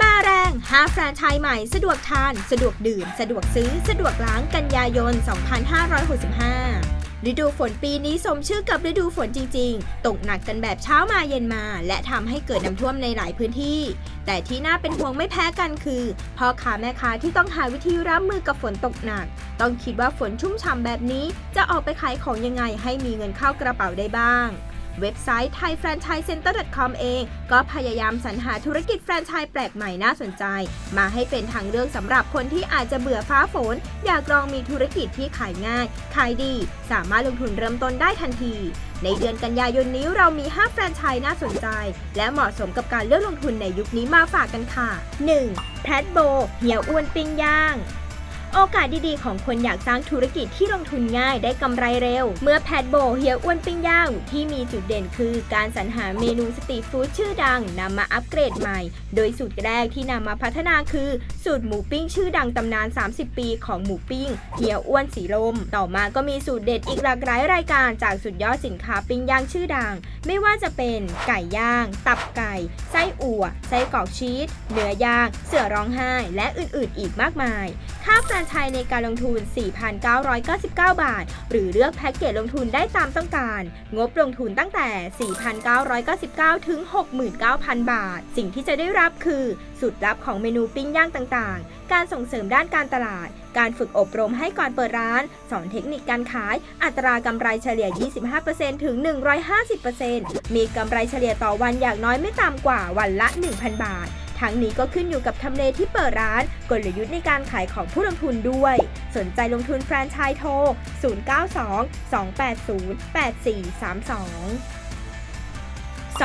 มาแรง5แฟรนไชส์ใหม่สะดวกทาน สะดวกดื่ม สะดวกซื้อ สะดวกล้างกันยายน 2565 ฤดูฝนปีนี้สมชื่อกับฤดูฝนจริง ๆ ตกหนักกันแบบเช้ามาเย็นมา และทำให้เกิดน้ำท่วมในหลายพื้นที่ แต่ที่น่าเป็นห่วงไม่แพ้กันคือพ่อค้าแม่ค้าที่ต้องหาวิธีรับมือกับฝนตกหนัก ต้องคิดว่าฝนชุ่มฉ่ำแบบนี้จะออกไปขายของยังไงให้มีเงินเข้ากระเป๋าได้บ้าง เว็บไซต์ thaifranchisecenter.com เอง ก็พยายามสรรหาธุรกิจแฟรนไชส์แปลกใหม่น่าสนใจ มาให้เป็นทางเลือกสำหรับคนที่อาจจะเบื่อฟ้าฝน อยากลองมีธุรกิจที่ขายง่าย ขายดี สามารถลงทุนเริ่มต้นได้ทันที ในเดือนกันยายนนี้เรามี 5 แฟรนไชส์น่าสนใจ และเหมาะสมกับการเลือกลงทุนในยุคนี้มาฝากกันค่ะ 1. แพทโบเหี่ยวอ้วนปิ้งย่าง โอกาสดีๆ ของคนอยากสร้างธุรกิจที่ลงทุนง่ายได้กำไรเร็ว เมื่อแพทโบเฮียอ้วนปิ้งย่างที่มีจุดเด่นคือการสรรหาเมนูสตรีทฟู้ดชื่อดังนำมาอัปเกรดใหม่ โดยสูตรแรกที่นำมาพัฒนาคือ สูตรหมูปิ้งชื่อดังตำนาน 30 ปีของหมูปิ้งเฮียอ้วนสีลม ต่อมาก็มีสูตรเด็ดอีกหลากหลายรายการจากสุดยอดสินค้าปิ้งย่างชื่อดัง ไม่ว่าจะเป็นไก่ย่าง ตับไก่ ไส้อั่ว ไส้กรอกชีสเนื้อย่าง เสือร้องไห้ และอื่นๆ อีกมากมาย ค่าแฟรนไชส์ในการลงทุน 4,999 บาท หรือเลือกแพ็กเกจลงทุนได้ตามต้องการ งบลงทุนตั้งแต่ 4,999 ถึง 69,000 บาท สิ่งที่จะได้รับคือสูตรลับของเมนูปิ้งย่างต่างๆ การส่งเสริมด้านการตลาด การฝึกอบรมให้ก่อนเปิดร้าน สอนเทคนิคการขาย อัตรากำไรเฉลี่ย 25%ถึง 150%มีกำไรเฉลี่ยต่อวันอย่างน้อยไม่ต่ำกว่าวันละ 1,000 บาท ทั้งนี้ก็ขึ้นอยู่กับทำเลที่เปิดร้าน กลยุทธ์ในการขายของผู้ลงทุนด้วย สนใจลงทุนแฟรนไชส์โทร 092 280 8432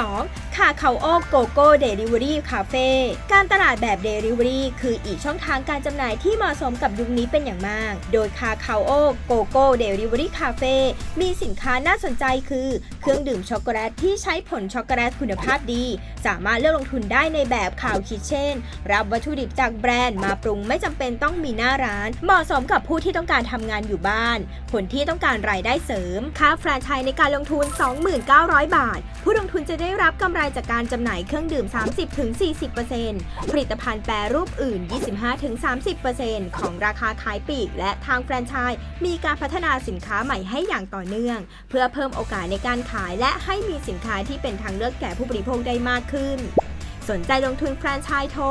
2. คาคาโอโกโก้เดลิเวอรี่คาเฟ่การตลาดแบบเดลิเวอรี่คืออีกช่องทางการจำหน่ายที่เหมาะสมกับยุคนี้เป็นอย่างมาก โดยคาคาโอโกโก้เดลิเวอรี่คาเฟ่มีสินค้าน่าสนใจคือ เครื่องดื่มช็อกโกแลตที่ใช้ผลช็อกโกแลตคุณภาพดี สามารถเลือกลงทุนได้ในแบบข่าวคิดเช่น รับวัตถุดิบจากแบรนด์มาปรุงไม่จำเป็นต้องมีหน้าร้าน เหมาะสมกับผู้ที่ต้องการทำงานอยู่บ้าน คนที่ต้องการรายได้เสริม ค่าแฟรนไชส์ในการลงทุน 29,000 บาท ผู้ลงทุนจะได้ได้รับกำไรจากการจำหน่ายเครื่องดื่ม 30-40%ผลิตภัณฑ์แปรรูปอื่น 25-30%ของราคาขายปลีก และทางแฟรนไชส์มีการพัฒนาสินค้าใหม่ให้อย่างต่อเนื่อง เพื่อเพิ่มโอกาสในการขาย และให้มีสินค้าที่เป็นทางเลือกแก่ผู้บริโภคได้มากขึ้น สนใจลงทุนแฟรนไชส์โทร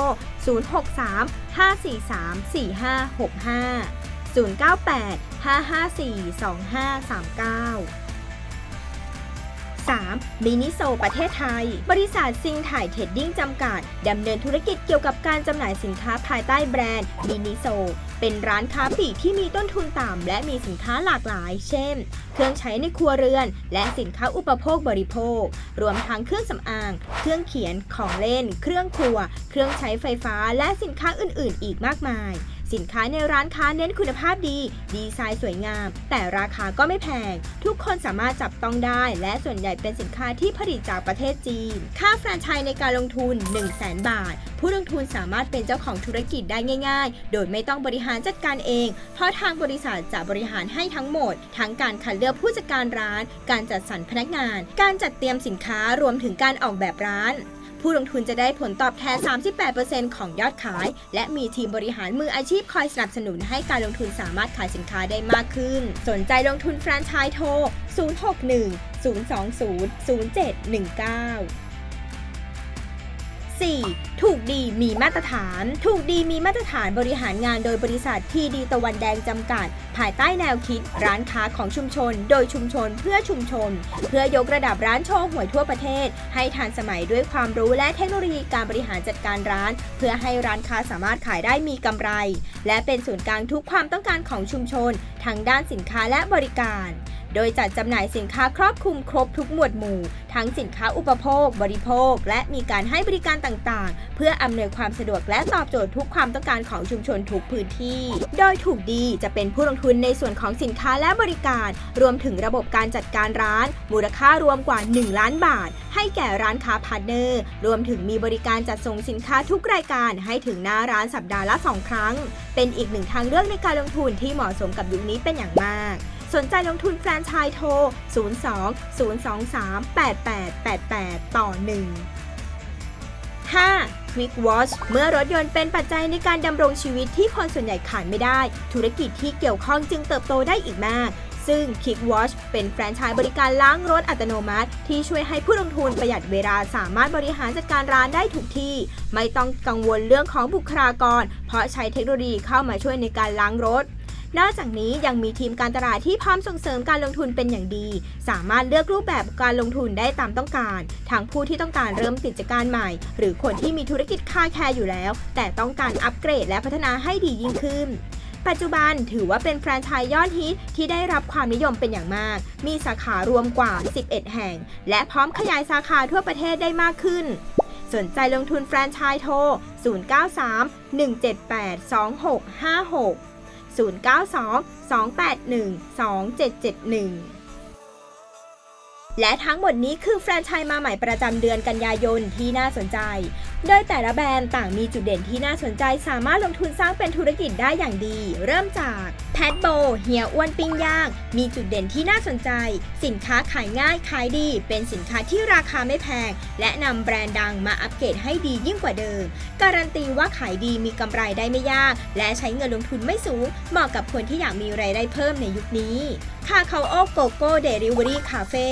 063 543 4565 098 554 2539 3. มินิโซประเทศไทย บริษัทซิงถ่ายเทรดดิ้งจำกัด ดำเนินธุรกิจเกี่ยวกับการจำหน่ายสินค้าภายใต้แบรนด์มินิโซ เป็นร้านค้าปลีกที่มีต้นทุนต่ำและมีสินค้าหลากหลาย เช่น เครื่องใช้ในครัวเรือน และสินค้าอุปโภคบริโภค รวมทั้งเครื่องสำอาง เครื่องเขียน ของเล่น เครื่องครัว เครื่องใช้ไฟฟ้า และสินค้าอื่น ๆ อีกมากมาย สินค้าในร้านค้าเน้นคุณภาพดี ดีไซน์สวยงาม แต่ราคาก็ไม่แพง ทุกคนสามารถจับต้องได้ และส่วนใหญ่เป็นสินค้าที่ผลิตจากประเทศจีน ค่าแฟรนไชส์ในการลงทุน 1 0 0 0 0แบาท ผู้ลงทุนสามารถเป็นเจ้าของธุรกิจได้ง่าย ๆ โดยไม่ต้องบริหารจัดการเอง เพราะทางบริษัทจะบริหารให้ทั้งหมด ทั้งการคัดเลือกผู้จัดการร้าน การจัดสรรพนักงาน การจัดเตรียมสินค้ารวมถึงการออกแบบร้าน ผู้ลงทุนจะได้ผลตอบแทน 38%ของยอดขาย และมีทีมบริหารมืออาชีพคอยสนับสนุนให้การลงทุนสามารถขายสินค้าได้มากขึ้น สนใจลงทุนแฟรนไชส์โทร 061 020 0719 4. ถูกดีมีมาตรฐาน ถูกดีมีมาตรฐานบริหารงานโดยบริษัททีดีตะวันแดงจำกัด ภายใต้แนวคิด ร้านค้าของชุมชน โดยชุมชนเพื่อชุมชน เพื่อยกระดับร้านโชว์หวยทั่วประเทศ ให้ทันสมัยด้วยความรู้และเทคโนโลยีการบริหารจัดการร้าน เพื่อให้ร้านค้าสามารถขายได้มีกำไร และเป็นศูนย์กลางทุกความต้องการของชุมชน ทั้งด้านสินค้าและบริการ โดยจัดจำหน่ายสินค้าครอบคลุมครบทุกหมวดหมู่ ทั้งสินค้าอุปโภค บริโภค และมีการให้บริการต่างๆ เพื่ออำนวยความสะดวกและตอบโจทย์ทุกความต้องการของชุมชนทุกพื้นที่ โดยถูกดีจะเป็นผู้ลงทุนในส่วนของสินค้าและบริการ รวมถึงระบบการจัดการร้าน มูลค่ารวมกว่า 1 ล้านบาท ให้แก่ร้านค้าพาร์ทเนอร์ รวมถึงมีบริการจัดส่งสินค้าทุกรายการให้ถึงหน้าร้านสัปดาห์ละ 2 ครั้ง เป็นอีกหนึ่งทางเลือกในการลงทุนที่เหมาะสมกับยุคนี้เป็นอย่างมาก สนใจลงทุนแฟรนไชส์โทร 02 023 8888 ต่อ 1 5. Quick Watch เมื่อรถยนต์เป็นปัจจัยในการดำรงชีวิตที่คนส่วนใหญ่ขาดไม่ได้ ธุรกิจที่เกี่ยวข้องจึงเติบโตได้อีกมาก ซึ่ง Kick Watch เป็นแฟรนไชส์บริการล้างรถอัตโนมัติ ที่ช่วยให้ผู้ลงทุนประหยัดเวลาสามารถบริหารจัดการร้านได้ถูกที่ ไม่ต้องกังวลเรื่องของบุคลากร เพราะใช้เทคโนโลยีเข้ามาช่วยในการล้างรถ นอกจากนี้ยังมีทีมการตลาดที่พร้อมส่งเสริมการลงทุนเป็นอย่างดี สามารถเลือกรูปแบบการลงทุนได้ตามต้องการ ทั้งผู้ที่ต้องการเริ่มกิจการใหม่ หรือคนที่มีธุรกิจคาแคร์อยู่แล้ว แต่ต้องการอัปเกรดและพัฒนาให้ดียิ่งขึ้นปัจจุบันถือว่าเป็นแฟรนไชส์ยอดฮิตที่ได้รับความนิยมเป็นอย่างมาก มีสาขารวมกว่า 11 แห่ง และพร้อมขยายสาขาทั่วประเทศได้มากขึ้น สนใจลงทุนแฟรนไชส์โทร 093 178 2656 092-281-2771และทั้งหมดนี้คือแฟรนไชส์มาใหม่ประจำเดือนกันยายนที่น่าสนใจ โดยแต่ละแบรนด์ต่างมีจุดเด่นที่น่าสนใจสามารถลงทุนสร้างเป็นธุรกิจได้อย่างดี เริ่มจาก ทโบเฮียอ้วนปิ้งย่าง มีจุดเด่นที่น่าสนใจ สินค้าขายง่ายขายดี เป็นสินค้าที่ราคาไม่แพง และนำแบรนด์ดังมาอัปเกรดให้ดียิ่งกว่าเดิม การันตีว่าขายดีมีกำไรได้ไม่ยาก และใช้เงินลงทุนไม่สูง เหมาะกับคนที่อยากมีรายได้เพิ่มในยุคนี้คาเคาโอโกโก้เดลิเวอรี่คาเฟ่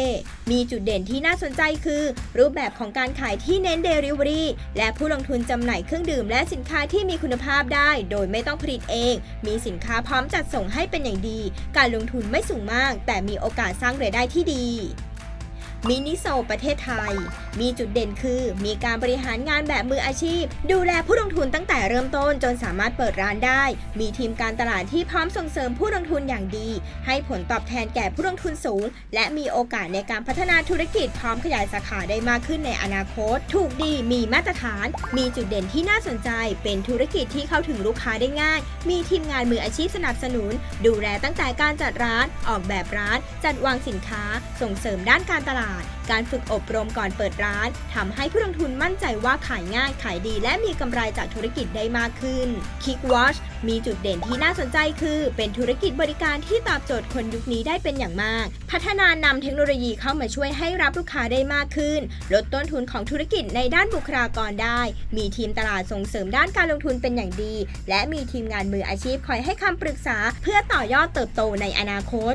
มีจุดเด่นที่น่าสนใจคือ รูปแบบของการขายที่เน้นเดลิเวอรี่และผู้ลงทุนจำหน่ายเครื่องดื่มและสินค้าที่มีคุณภาพได้ โดยไม่ต้องผลิตเอง มีสินค้าพร้อมจัดส่งให้เป็นอย่างดี การลงทุนไม่สูงมาก แต่มีโอกาสสร้างรายได้ที่ดี มินิโซประเทศไทย มีจุดเด่นคือ มีการบริหารงานแบบมืออาชีพ ดูแลผู้ลงทุนตั้งแต่เริ่มต้นจนสามารถเปิดร้านได้ มีทีมการตลาดที่พร้อมส่งเสริมผู้ลงทุนอย่างดี ให้ผลตอบแทนแก่ผู้ลงทุนสูง และมีโอกาสในการพัฒนาธุรกิจพร้อมขยายสาขาได้มากขึ้นในอนาคต ถูกดีมีมาตรฐาน มีจุดเด่นที่น่าสนใจ เป็นธุรกิจที่เข้าถึงลูกค้าได้ง่าย มีทีมงานมืออาชีพสนับสนุน ดูแลตั้งแต่การจัดร้าน ออกแบบร้าน จัดวางสินค้า ส่งเสริมด้านการตลาด การฝึกอบรมก่อนเปิดร้านทำให้ผู้ลงทุนมั่นใจว่าขายง่ายขายดี และมีกำไรจากธุรกิจได้มากขึ้น Kick Watch มีจุดเด่นที่น่าสนใจคือ เป็นธุรกิจบริการที่ตอบโจทย์คนยุคนี้ได้เป็นอย่างมาก พัฒนานำเทคโนโลยีเข้ามาช่วยให้รับลูกค้าได้มากขึ้น ลดต้นทุนของธุรกิจในด้านบุคลากรได้ มีทีมตลาดส่งเสริมด้านการลงทุนเป็นอย่างดี และมีทีมงานมืออาชีพคอยให้คำปรึกษา เพื่อต่อยอดเติบโตในอนาคต